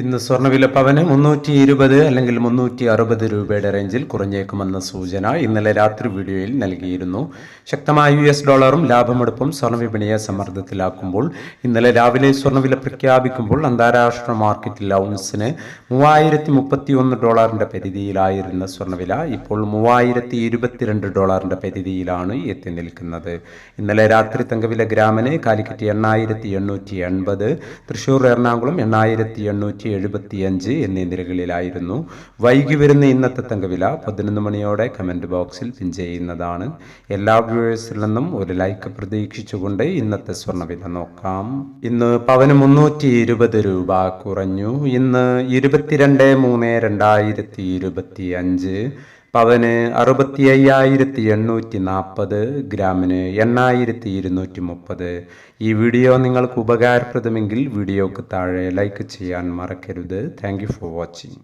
ഇന്ന് സ്വർണവില പവന് മുന്നൂറ്റി ഇരുപത് അല്ലെങ്കിൽ മുന്നൂറ്റി അറുപത് രൂപയുടെ റേഞ്ചിൽ കുറഞ്ഞേക്കുമെന്ന സൂചന ഇന്നലെ രാത്രി വീഡിയോയിൽ നൽകിയിരുന്നു. ശക്തമായ യു എസ് ഡോളറും ലാഭമെടുപ്പും സ്വർണവിപണിയെ സമ്മർദ്ദത്തിലാക്കുമ്പോൾ ഇന്നലെ രാവിലെ സ്വർണവില പ്രഖ്യാപിക്കുമ്പോൾ അന്താരാഷ്ട്ര മാർക്കറ്റിൽ ഔൺസിന് മൂവായിരത്തി മുപ്പത്തി ഒന്ന് ഡോളറിന്റെ പരിധിയിലായിരുന്ന സ്വർണവില ഇപ്പോൾ മൂവായിരത്തി ഇരുപത്തിരണ്ട് ഡോളറിന്റെ പരിധിയിലാണ് എത്തി നിൽക്കുന്നത്. ഇന്നലെ രാത്രി തങ്കവില ഗ്രാമിന് കാലിക്കറ്റ് എണ്ണായിരത്തി എണ്ണൂറ്റി എൺപത് തൃശൂർ എറണാകുളം എണ്ണായിരത്തി എണ്ണൂറ്റി എഴുപത്തി അഞ്ച് എന്നീ നിരകളിലായിരുന്നു. വൈകി വരുന്ന ഇന്നത്തെ തങ്കവില പതിനൊന്ന് മണിയോടെ കമന്റ് ബോക്സിൽ പിൻ ചെയ്യുന്നതാണ്. എല്ലാ വ്യൂവേഴ്സിൽ നിന്നും ഒരു ലൈക്ക് പ്രതീക്ഷിച്ചുകൊണ്ട് ഇന്നത്തെ സ്വർണവില നോക്കാം. ഇന്ന് പവന് മുന്നൂറ്റി ഇരുപത് രൂപ കുറഞ്ഞു. ഇന്ന് ഇരുപത്തിരണ്ട് മൂന്ന് രണ്ടായിരത്തി ഇരുപത്തി അഞ്ച് പവന് അറുപത്തി അയ്യായിരത്തി എണ്ണൂറ്റി നാൽപ്പത് ഗ്രാമിന് എണ്ണായിരത്തി ഇരുന്നൂറ്റി മുപ്പത് ഈ വീഡിയോ നിങ്ങൾക്ക് ഉപകാരപ്രദമെങ്കിൽ വീഡിയോക്ക് താഴെ ലൈക്ക് ചെയ്യാൻ മറക്കരുത്. Thank for watching